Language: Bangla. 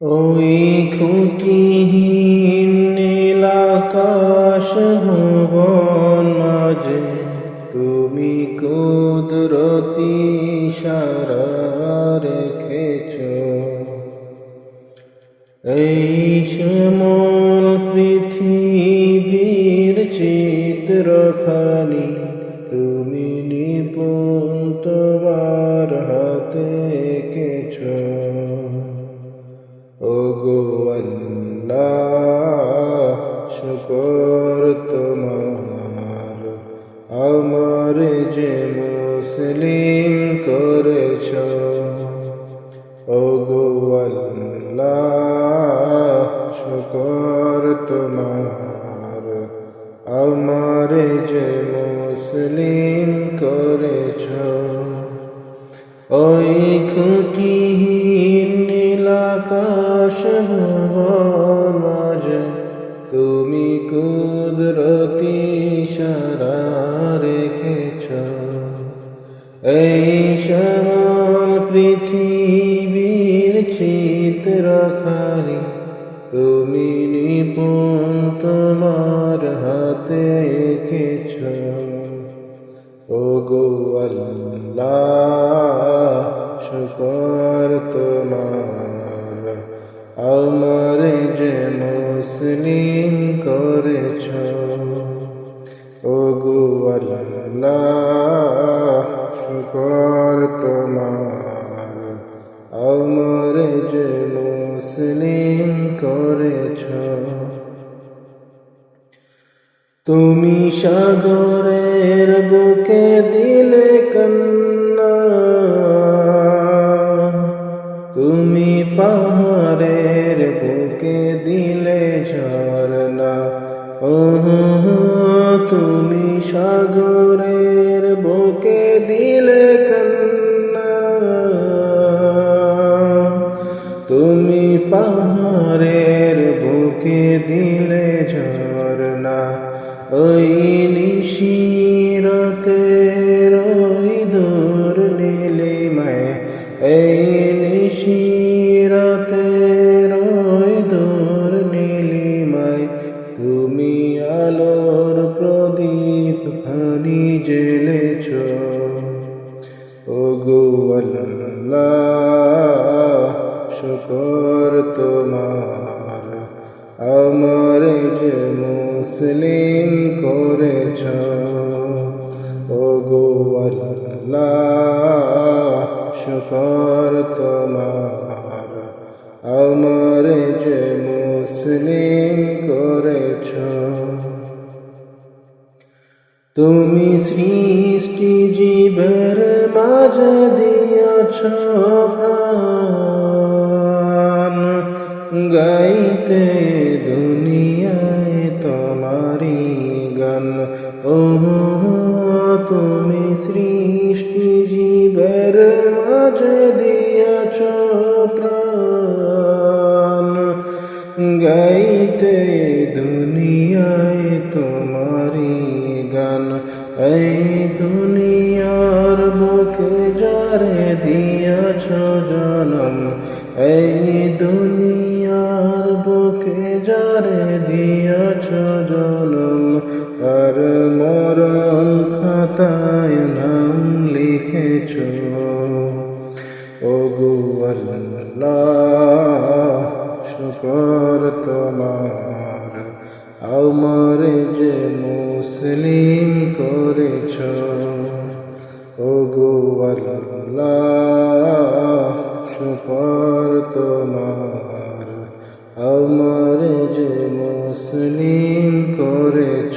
ওই খুঁটিহীন নীলাকাশ ভুবন মাঝে তুমি কুদরতি সারা রেখেছ। এই সমল পৃথিবীর চিত্রখানি তুমি নিপুণ তোমার হাতে আল্লাহ, শুকর তোমার। আমার যে মুসলিম করেছ, ওগো আল্লাহ, শুকর তোমার। আমার যে মুসলিম করেছ, ওই খুঁটিহীন নীলাকাশ মাঝে তুমি কুদরতি সারা রেখেছ। এই সমল পৃথিবীর চিত্রখানি, তুমি নিপুণ তোমার হাতে এঁকেছ। ও গো আল্লাহ, শুকর তোমার। আমার যে মুসলিম করেছ ও গো আল্লাহ, শুকর তোমার। আমার যে মুসলিম করেছ, তুমি সাগরের বুকে দিলে কন্যা তুমি দিলে ঝরনা তুমি সাগরের বুকে দিলে তুমি পাহাড়ের বুকে দিলে ঝরনা। ওই নিশিরতে ওই দূর নীলিমায়, এই নিশিরতে আলোর প্রদীপ খানি জেলেছ। ও আল্লাহ, শুকর তোমার। আমার যে মুসলিম করেছ। ও আল্লাহ, শুকর তোমার। আমার যে মুসলিম তুমি সৃষ্টি জীবের মাঝে দিয়াছ গাইতে দুনিয়ায় তোমারি গান। ও তুমি সৃষ্টি যারে দিয়াছ জনম। এই দুনিয়ার বুকে যারে দিয়াছ জনম। আর মরণ খাতায় নাম লিখেছ। ও গো আল্লাহ, শুকর তোমার। আমার যে মুসলিম করেছ। ও গোয়াল্লাহ সুপার তোমার। আমার যে মুসলিম করেছ